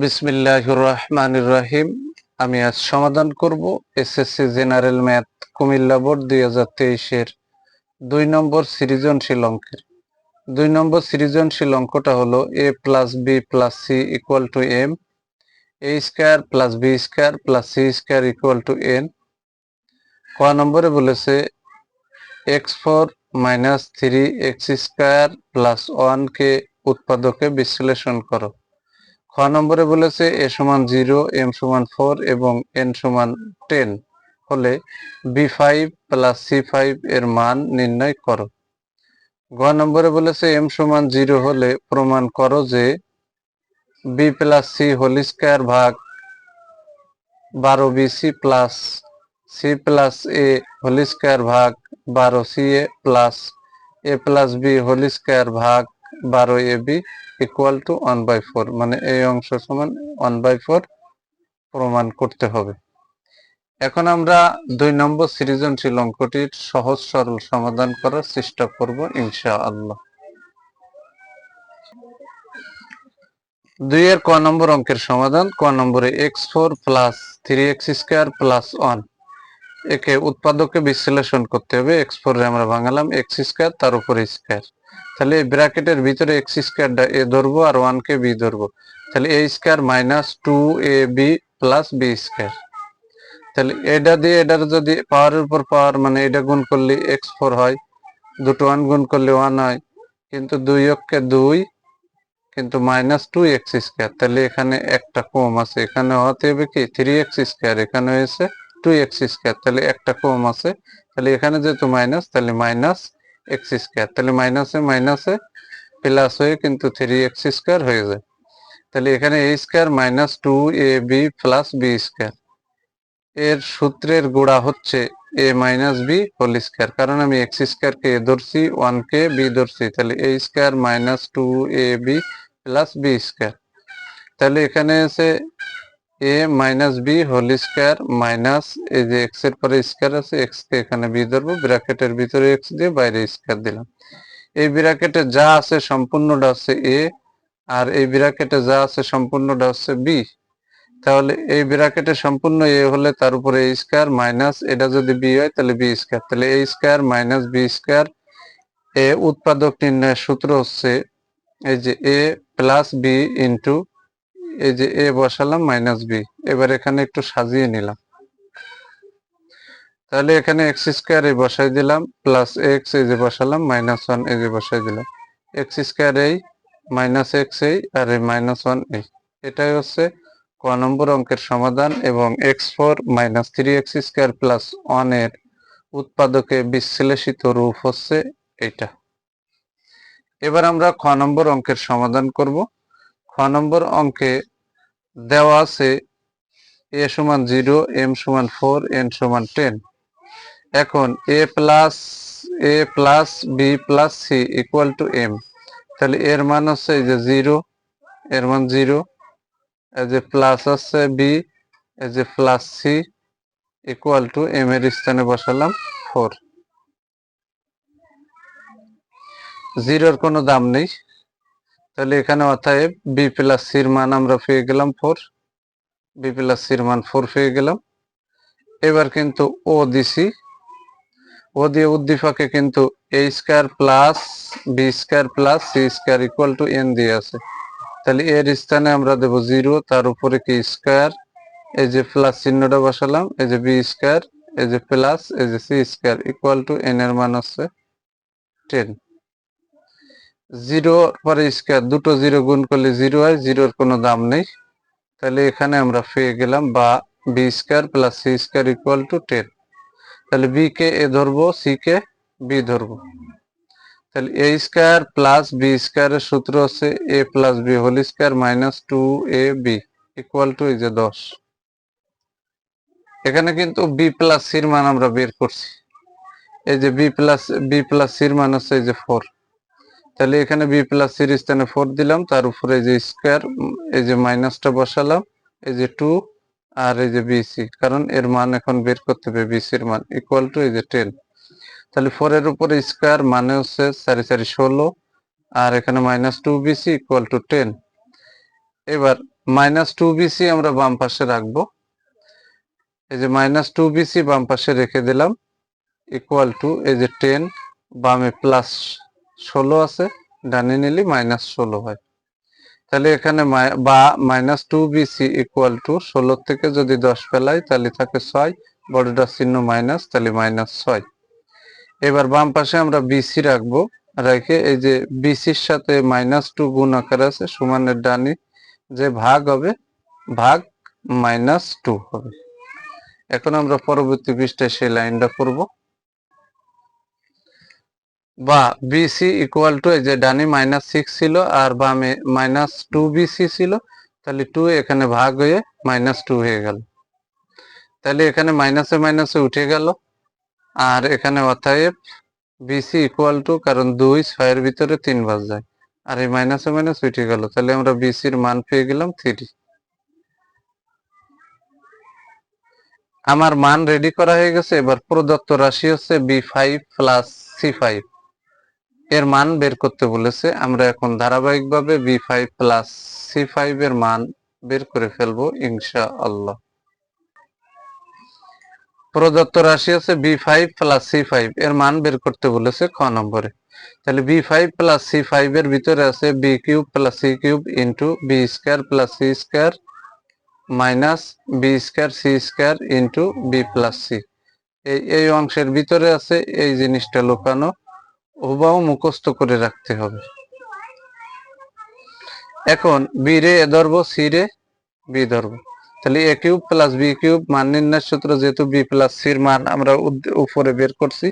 বিসমিল্লাহির রহমানির রহিম আমি আজ সমাধান করব SSC general math, Comilla board, দুই হাজার তেইশের দুই নম্বর সৃজনশীল অঙ্কের। দুই নম্বর সৃজনশীল অঙ্কটা হলো A plus B plus C equal to M, A square plus B square plus C square equal to N. ক নম্বরে বলেছে X four minus three X square plus one কে উৎপাদকে বিশ্লেষণ করো। খ নম্বরে বলেছে এ সমান জিরো, এম সমান ফোর এবং এন সমান টেন হলে B five plus C five এর মান নির্ণয় করো। গ নম্বরে বলেছে এম সমান জিরো হলে প্রমাণ করো যে B plus C whole square ভাগ বারো B C plus C plus A whole square ভাগ বারো C A plus A plus B whole square ভাগ বারো A B equal to one by four মানে এই অংশ সমান ওয়ান বাই ফোর প্রমাণ করতে হবে। এখন আমরা দুই নম্বর সৃজনশীল অঙ্কটির সহজ সরল সমাধান করার চেষ্টা করব ইনশা আল্লাহ দুই এর ক নম্বর অঙ্কের সমাধান, ক নম্বরে X four plus three X square plus one একে উৎপাদককে বিশ্লেষণ করতে হবে। এক্স ফোর আমরা ভাঙালাম এক্স স্কোয়ার তার উপরে স্কোয়ার তাহলে এই ব্র্যাকেটের ভিতরে এক্স স্কোয়ারটা এ ধরবো আর ওয়ান কে বি ধরবো। তাহলে A square minus two A B plus B square তাহলে এটা দিয়ে এটার যদি পাওয়ারের উপর পাওয়ার মানে এটা গুণ করলে এক্স ফোর হয়, দুটো ওয়ান গুণ করলে ওয়ান হয়, কিন্তু দুই অক্ষে দুই, কিন্তু মাইনাস টু এক্স স্কোয়ার তাহলে এখানে একটা কম আছে। এখানে হতে হবে কি? থ্রি এক্স স্কোয়ার এখানে হয়েছে। টু এক্স স্কোয়ার তাহলে একটা কম আছে, তাহলে এখানে যেহেতু মাইনাস তাহলে মাইনাস এক্স স্কোয়ার তাহলে মাইনাসে মাইনাসে প্লাস হয়ে কিন্তু থ্রি এক্স স্কোয়ার হয়ে যায়। তাহলে এখানে A square minus two A B plus B square এর সূত্রের গোড়া হচ্ছে A minus B whole square কারণ আমি এক্স স্কোয়ার কে এ ধরছি ওয়ান কে বি ধরছি, তাহলে A square minus two A B plus B square তাহলে এখানে আছে A minus B whole square minus এই যে এক্সের পরে স্কোয়ার আছে এক্স কে এখানে বি ধরবো ব্র্যাকেটের ভিতরে এক্স দিয়ে বাইরে স্কোয়ার দিলাম। এই ব্র্যাকেটে যা আছে সম্পূর্ণটা হচ্ছে এ আর এই ব্র্যাকেটে যা আছে সম্পূর্ণটা হচ্ছে বি তাহলে এই ব্র্যাকেটে সম্পূর্ণ এ হলে তার উপরে এ স্কোয়ার মাইনাস এটা যদি বি হয় তাহলে বি স্কোয়ার তাহলে A square minus B square এ উৎপাদক নির্ণয়ের সূত্র হচ্ছে এই যে এ প্লাস বি ইন্টু এই যে এ বসালাম মাইনাস বি এবার এখানে একটু সাজিয়ে নিলাম। তাহলে এখানে এক্স স্কোয়ার এই বসাই দিলাম প্লাস এক্স এই যে বসালাম মাইনাস ওয়ান এই যে বসাই দিলাম। এক্স স্কোয়ার এই মাইনাস এক্স এই, আর এই মাইনাস ওয়ান এই। এটাই হচ্ছে ক নম্বর অঙ্কের সমাধান এবং X four minus three X square plus ওয়ানের উৎপাদকে বিশ্লেষিত রূপ হচ্ছে এটা এবার আমরা খ নম্বর অঙ্কের সমাধান করব। খ নম্বর অঙ্কে দেওয়া আছে এ সমান জিরো, এম সমান ফোর, এন সমান টেন। এখন A plus A plus, B plus, C equal to M তাহলে এর মান হচ্ছে যে জিরো, এর মান জিরো। এই যে প্লাস হচ্ছে বি, এই যে plus C equal to M এর স্থানে বসালাম ফোর। জিরোর কোনো দাম নেই। তাহলে এখানে অতএব বি প্লাস সির মান আমরা পেয়ে গেলাম ফোর বি প্লাস সির মান ফোর পেয়ে গেলাম। এবার কিন্তু ও দিছি। ও দিয়ে উদ্দীপকে কিন্তু A square plus B square plus C square equal to N দিয়ে আছে। তাহলে এর স্থানে আমরা দেব জিরো তার উপরে কি স্কোয়ার এই যে প্লাস চিহ্নটা বসালাম, এই যে বি স্কোয়ার এই যে প্লাস এই যে C square equal to N এর মান হচ্ছে টেন জিরো পরে স্কোয়ার দুটো জিরো গুণ করলে জিরো হয়, জিরোর কোনো দাম নেই। তাহলে এখানে আমরা পেয়ে গেলাম বা B square plus C square equal to ten তাহলে বি কে এ ধরবো সি কে বি ধরবো। তাহলে এ স্কোয়ার প্লাস বি স্কোয়ারের সূত্র হচ্ছে A plus B whole square minus two A B equal to এই যে দশ। এখানে কিন্তু বি প্লাস সির মান আমরা বের করছি। এই যে বি প্লাস বি প্লাস সির মান হচ্ছে এই যে ফোর তাহলে এখানে বি প্লাস সির স্থানে ফোর দিলাম, তার উপরে এই যে স্কোয়ার, এই যে মাইনাসটা বসালাম, এই যে টু আর এই যে বিসি কারণ এর মান এখন বের করতে হবে বিসির মান ইকুয়াল টু এই যে টেন তাহলে ফোর এর উপরে স্কোয়ার মানে হচ্ছে চারি চারি ষোলো, আর এখানে minus two B C equal to ten এবার মাইনাস টু বিসি আমরা বাম পাশে রাখব। এই যে মাইনাস টু বিসি বাম পাশে রেখে দিলাম ইকুয়াল টু এই যে টেন বামে প্লাস ষোলো আছে, ডানে নিলে মাইনাস ষোলো হয়। তাহলে এখানে বা minus two B C equal to ষোলোর থেকে যদি দশ ফেলাই, তাহলে থাকে ছয় বড়টার চিহ্ন মাইনাস তাহলে মাইনাস ছয়। এবার বাম পাশে আমরা বিসি রাখব, রেখে এই যে বিসির সাথে মাইনাস টু গুণ আকার আছে, সমানের ডানি যে ভাগ হবে, ভাগ মাইনাস টু হবে। এখন আমরা পরবর্তী পৃষ্ঠায় সেই লাইনটা করব। বা বিসি ইকুয়াল টু যে ডানি মাইনাস সিক্স ছিল আর বামে মাইনাস টু বিসি ছিল, তাহলে টু এখানে ভাগ হয়ে মাইনাস টু হয়ে গেল। তাহলে এখানে মাইনাসে মাইনাসে উঠে গেল। আর এখানে অতএব বিসি ইকুয়াল টু কারণ দুই ছয়ের ভিতরে তিন বাজ যায় আর এই মাইনাসে মাইনাস উঠে গেল। তাহলে আমরা বিসির মান পেয়ে গেলাম থ্রি আমার মান রেডি করা হয়ে গেছে। এবার প্রদত্ত রাশি হচ্ছে B five plus C five এর মান বের করতে বলেছে। আমরা এখন ধারাবাহিকভাবে B five plus C five এর মান বের করে ফেলব ইনশা আল্লাহ প্রদত্ত রাশি আছে B five plus C five এর মান বের করতে বলেছে খ নম্বরে। তাহলে B five plus C five এর ভিতরে আছে B cube plus C cube into B square plus C square minus B square C square into B plus C এই এই অংশের ভিতরে আছে এই জিনিসটা লুকানো। হুবাও মুখস্থ করে রাখতে হবে। এখন বি রে এ ধরবো সি রে বি ধরবো। তাহলে A cube plus B cube মান নির্ণয় সূত্র যেহেতু বি প্লাস সির মান আমরা উপরে বের করছি,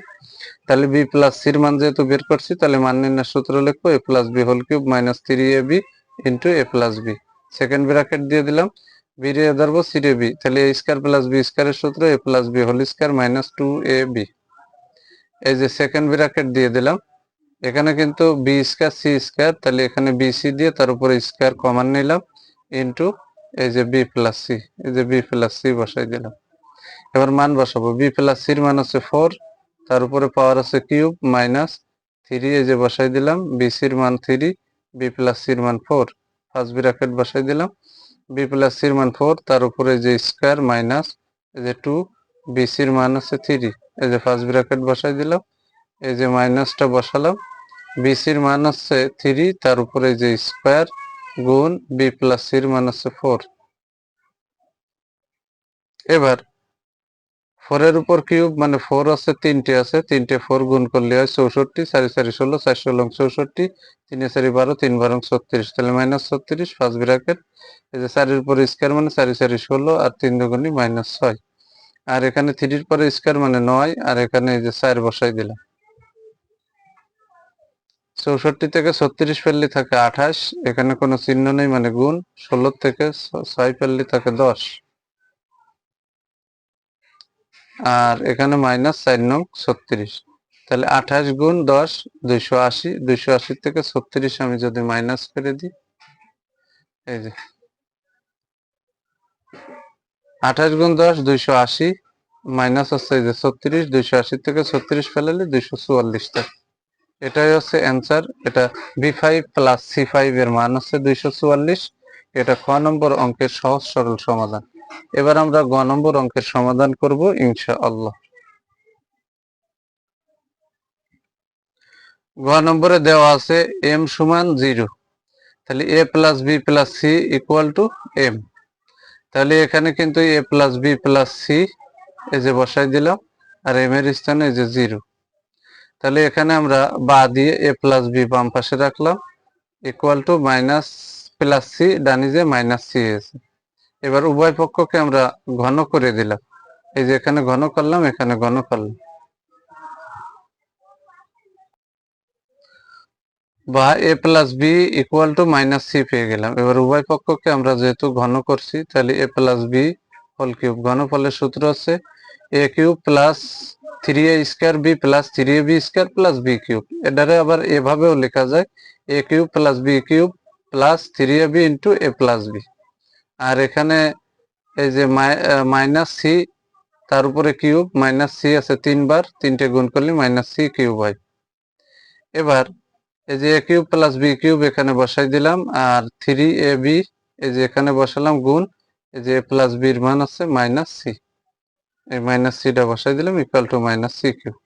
তাহলে বি প্লাস সির মান যেহেতু বের করছি, তাহলে মান নির্ণয় সূত্র লিখব A plus B whole cube minus three A B into A plus B second bracket দিয়ে দিলাম। বি রে ধরবো সি রে বি তাহলে এ স্কোয়ার প্লাস বি স্কোয়ারের সূত্র A plus B whole square minus two A B এই যে সেকেন্ড ব্র্যাকেট দিয়ে দিলাম। এখানে কিন্তু বি স্কোয়ার সি স্কোয়ার তাহলে এখানে বি সি দিয়ে তার উপরে স্কোয়ার কমান নিলাম ইন্টু এই যে বি প্লাস সি এই যে বি প্লাস সি বসাই দিলাম। এবার মান বসাবো। বি প্লাস সির মান হচ্ছে ফোর তার উপরে পাওয়ার আছে কিউব মাইনাস থ্রি এই যে বসাই দিলাম। বি সির মান থ্রি বি প্লাস সির মান ফোর ফার্স্ট ব্র্যাকেট বসাই দিলাম। বি প্লাস সির মান ফোর তার উপরে যে স্কোয়ার মাইনাস যে টু বি সির মান আছে থ্রি এই যে ফার্স্ট ব্র্যাকেট বসাই দিলাম, এই যে মাইনাসটা বসালাম বিসির মান হচ্ছে থ্রি তার উপরে যে স্কোয়ার গুণ বি প্লাস সির মান হচ্ছে ফোর এবার ফোরের উপর কিউব মানে ফোর আছে, তিনটে আছে, তিনটে ফোর গুণ করলে হয় চৌষট্টি, চারি চারি ষোলো, চার ষোলো চৌষট্টি, তিনে চারি বারো, তিন বারো ছত্রিশ, তাহলে মাইনাস ছত্রিশ ফার্স্ট ব্র্যাকেট এই যে চারির উপর স্কোয়ার মানে চারি চারি ষোলো, আর তিন দুগুণি মাইনাস ছয়। আর এখানে থ্রির পরে স্কোয়ার মানে নয়, আর এখানে এই যে চার বসাই দিলাম। চৌষট্টি থেকে ছত্রিশ ফেললে থাকে আঠাশ, এখানে কোনো চিহ্ন নেই মানে গুণ, ষোলো থেকে ছয় ফেললে থাকে দশ। আর এখানে মাইনাস চার নং ছত্রিশ। তাহলে আঠাশ গুণ দশ, দুইশো আশি দুইশো আশি থেকে ছত্রিশ আমি যদি মাইনাস করে দিই, এই যে আঠাশ গুণ দশ, দুইশো আশি, মাইনাস হচ্ছে যে ছত্রিশ, দুইশো আশি থেকে ছত্রিশ ফেলালে দুইশো চুয়াল্লিশ থাকে এটাই হচ্ছে অ্যান্সার এটা B five plus C five এর মান হচ্ছে দুইশো চুয়াল্লিশ। এটা খ নম্বর অঙ্কের সহজ সরল সমাধান। এবার আমরা গ নম্বর অঙ্কের সমাধান করব ইনশা আল্লাহ গ নম্বরে দেওয়া আছে এম সমান জিরো। তাহলে A plus B plus C equal to M তাহলে এখানে কিন্তু A plus B plus C এই যে বসাই দিলাম, আর এম এর স্থানে এই যে জিরো তাহলে এখানে আমরা বা দিয়ে এ প্লাস বি বাম পাশে রাখলাম equal to minus plus C ডানি যে মাইনাস সি এসে এবার উভয় পক্ষকে আমরা ঘন করে দিলাম। এই যে এখানে ঘন করলাম, এখানে ঘন করলাম। বা A plus B equal to minus C পেয়ে গেলাম। এবার উভয় পক্ষকে আমরা যেহেতু ঘন করছি, তাহলে A plus B whole cube ঘনফলের সূত্র আছে A cube plus three A square B plus three A B square plus B cube এটারে আবার এভাবেও লেখা যায় A cube plus B cube plus three A B into A plus B আর এখানে এই যে মাইনাস সি তার উপরে কিউব মাইনাস সি আছে তিনবার, তিনটে গুণ করলে মাইনাস সি কিউব হয়। এবার এই যে A cube plus B cube এখানে বসাই দিলাম, আর থ্রি এ বি এই যে এখানে বসালাম গুণ, এই যে এ প্লাস বির মান আছে মাইনাস সি এই মাইনাস সিটা বসাই দিলাম equal to minus C cube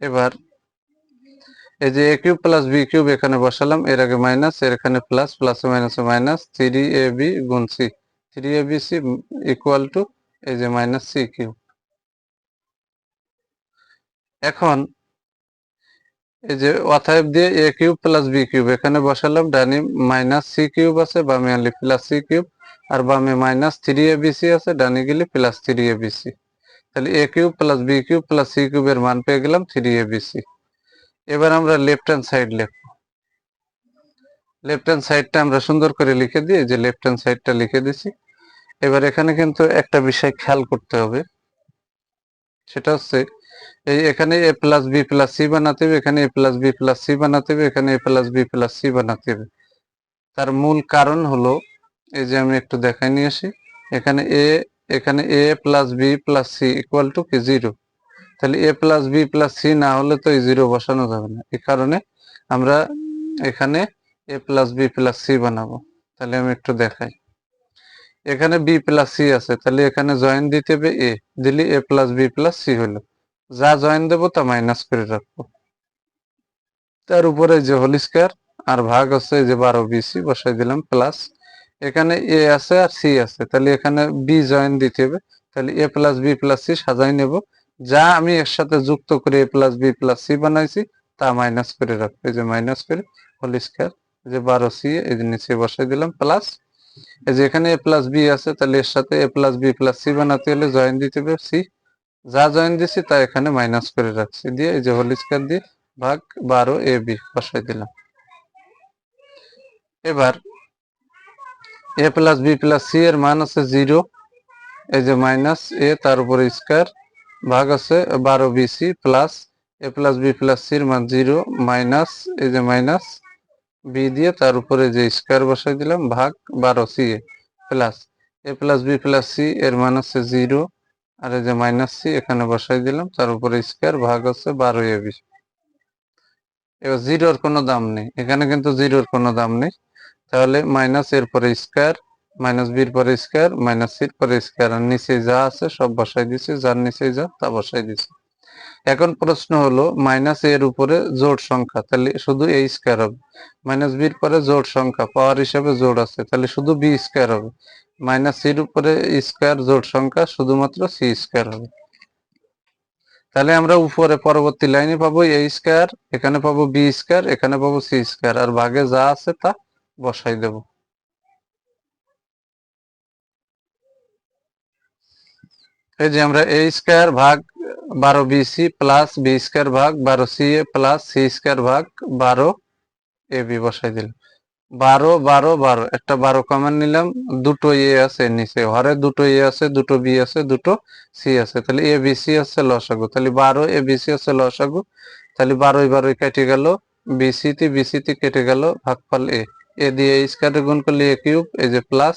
এবার এই যে A cube plus B cube এখানে বসালাম, এর আগে মাইনাস এর এখানে প্লাস প্লাস মাইনাসে মাইনাস থ্রি এ বি গুণ C three A B C equal to এই যে মাইনাস সি কিউব এখন এই যে অতএব দিয়ে A cube plus B cube এখানে বসালাম, ডানি মাইনাস সি কিউব আছে, বামে আনলি প্লাস সি কিউব আর বামে minus three A B C আছে, ডানি গেলে plus three A B C তাহলে A cube plus B cube plus C কিউবের মান পেয়ে গেলাম থ্রি এ বি সি এবার আমরা লেফট হ্যান্ড সাইড লিখব। লেফট হ্যান্ড সাইডটা আমরা সুন্দর করে লিখে দিই যে লেফট হ্যান্ড সাইডটা লিখে দিছি। এবার এখানে কিন্তু একটা বিষয় খেয়াল করতে হবে। সেটা হচ্ছে, এই এখানে A plus B plus C বানাতে হবে, এখানে A plus B plus C বানাতে হবে, এখানে A plus B plus C বানাতে হবে। তার মূল কারণ হলো, এই যে আমি একটু দেখাই নিয়ে আসি, এখানে এ এখানে A plus B plus C equal to কি? জিরো তাহলে A plus B plus C না হলে তো এই জিরো বসানো যাবে না। এই কারণে আমরা এখানে A plus B plus C বানাবো। তাহলে আমি একটু দেখাই। এখানে বি প্লাস সি আছে, তাহলে এখানে জয়েন দিতে হবে এ দিলি A plus B plus C হলো। যা জয়েন দেবো তা মাইনাস করে রাখব। তার উপরে যে হোল স্কয়ার আর ভাগ আছে যে বারো বিসি বসাই দিলাম প্লাস এখানে এ আছে আর সি আছে, তাহলে এখানে বি জয়েন দিতে হবে। তাহলে A plus B plus C সাজাই নেব। যা আমি এর সাথে যুক্ত করে A plus B plus C বানাইছি, তা মাইনাস করে রাখব। এই যে মাইনাস করে হোল স্কয়ার যে বারো সি এই নিচে বসাই দিলাম প্লাস এই যে এখানে এ প্লাস বি আছে, তাহলে এর সাথে A plus B plus C বানাতে হলে জয়েন দিতে হবে সি যা জয়েন দিছি, তা এখানে মাইনাস করে রাখছি দিয়ে এই যে হোল দিয়ে ভাগ বারো এ বি বসাই দিলাম। এবার A plus B plus C এর মান আছে জিরো এই যে মাইনাস এ তার উপরে স্কয়ার ভাগ আছে বারো B C plus A plus B plus সির মান জিরো মাইনাস এই যে মাইনাস বি দিয়ে তার উপরে যে স্কয়ার বসাই দিলাম, ভাগ বারো C A plus A plus B plus C এর মান আছে জিরো আর এই যে মাইনাস সি এখানে বসাই দিলাম, তার উপরে স্কয়ার ভাগ হচ্ছে বারো এ বি এবার জিরোর কোনো দাম নেই, এখানে কিন্তু জিরোর কোনো দাম নেই। তাহলে মাইনাস এর পরে স্কয়ার মাইনাস বির পরে স্কয়ার মাইনাস সির পরে স্কয়ার আর নিচে যা আছে সব বসাই দিছি যার নিচে যা তা বসাই দিছি এখন প্রশ্ন হলো মাইনাস এর উপরে জোট সংখ্যা, তাহলে শুধু এই স্কয়ার হবে। মাইনাস বির পরে জোট সংখ্যা পাওয়ার হিসাবে জোড় আছে, তাহলে শুধু বি স্কয়ার হবে। মাইনাস সির উপরে স্কয়ার জোট সংখ্যা, শুধুমাত্র সি স্কয়ার হবে। তাহলে আমরা উপরে পরবর্তী লাইনে পাবো এ স্কয়ার এখানে পাবো বি স্কয়ার এখানে পাবো সি স্কয়ার আর ভাগে যা আছে তা বসাই দেব। এই যে আমরা এ স্কয়ার ভাগ বারো বিসি প্লাস বি স্কয়ার ভাগ বারো C A plus C square ভাগ বারো এ বি বসাই দিলাম। বারো বারো বারো, একটা বারো কমন নিলাম, দুটো এ আছে নিচে হরে দুটো এ আছে, দুটো বি আছে, দুটো সি আছে, তাহলে এ বি সি আছে লসাগু, তাহলে বারো এ বি সি আছে লসাগু, তাহলে বারোই বারোই কেটে গেল বিসিতে বিসিতে কেটে গেল ভাগফল এ এ দিয়ে স্কয়ারে গুণ করলে এ কিউব এই যে প্লাস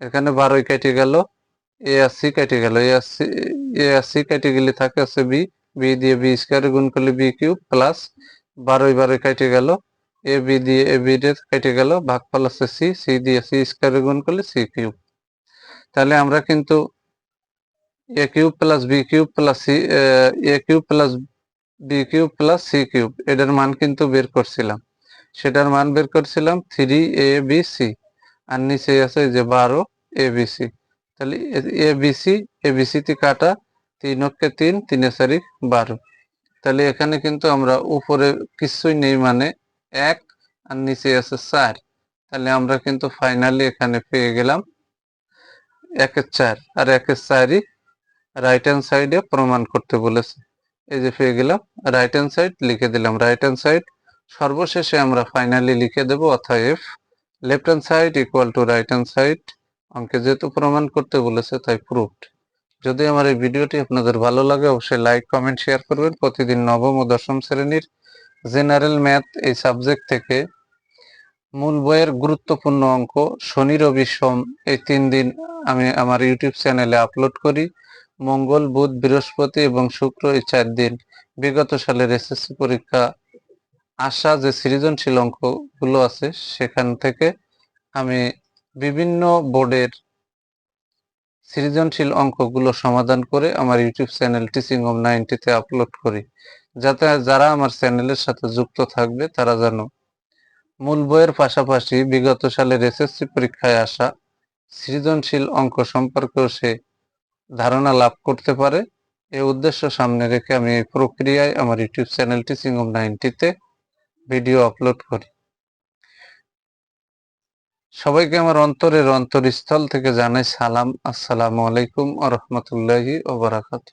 এখানে বারোই কেটে গেল এ আর সি কেটে গেল। এ আর সি এ সি কেটে গেলে থাকে আছে বি বি দিয়ে বি স্কয়ারে গুণ করলে বি কিউব প্লাস বারোই বারোই কেটে গেল। এ বি দিয়ে এ বি দিয়ে কেটে গেল। ভাগফল আছে সি সি দিয়ে সি স্কয়ারে গুণ করলে সি কিউব তাহলে আমরা কিন্তু A cube plus B cube plus C A cube plus B cube plus C cube এটার মান কিন্তু বের করছিলাম। সেটার মান বের করছিলাম থ্রি এ বি সি আর নিচে আছে যে বারো এ বি সি তাহলে A B, C, A, B, C তে কাটা তিন অক্ষে তিন, তিনে চারি বারো। তাহলে এখানে কিন্তু আমরা উপরে কিছুই নেই মানে এক আর নিচে আছে চার। তাহলে আমরা কিন্তু ফাইনালি এখানে পেয়ে গেলাম একের চার আর একের চারই রাইট হ্যান্ড সাইডে প্রমাণ করতে বলেছে। এই যে পেয়ে গেলাম রাইট হ্যান্ড সাইড লিখে দিলাম। রাইট হ্যান্ড সাইড সর্বশেষে আমরা ফাইনালি লিখে দেব অতএব left hand side equal to right hand side অঙ্কে যেহেতু প্রমাণ করতে বলেছে, তাই প্রুফড যদি আমার এই ভিডিওটি আপনাদের ভালো লাগে, অবশ্যই লাইক কমেন্ট শেয়ার করবেন। প্রতিদিন নবম ও দশম শ্রেণির জেনারেল ম্যাথ এই সাবজেক্ট থেকে মূল বইয়ের গুরুত্বপূর্ণ অঙ্ক শনি, রবি, সোম, এই তিন দিন আমি আমার ইউটিউব চ্যানেলে আপলোড করি। মঙ্গল, বুধ, বৃহস্পতি এবং শুক্র এই চার দিন। বিগত সালের এসএসসি পরীক্ষা আসা যে সৃজনশীল অঙ্কগুলো আছে, সেখান থেকে আমি বিভিন্ন বোর্ডের সৃজনশীল অঙ্কগুলো সমাধান করে আমার ইউটিউব চ্যানেল টিচিং অফ নাইনটিতে আপলোড করি। যাতে যারা আমার চ্যানেলের সাথে যুক্ত থাকবে, তারা যেন মূল বইয়ের পাশাপাশি বিগত সালের এসএসসি পরীক্ষায় আসা সৃজনশীল অঙ্ক সম্পর্কেও সে ধারণা লাভ করতে পারে। এই উদ্দেশ্য সামনে রেখে আমি এই প্রক্রিয়ায় আমার ইউটিউব চ্যানেল টিচিং অফ নাইনটিতে ভিডিও আপলোড করি। সবাইকে আমার অন্তরের অন্তরস্থল থেকে জানাই সালাম আসসালামু আলাইকুম আ রহমতুল্লাহি ওবরাকাতু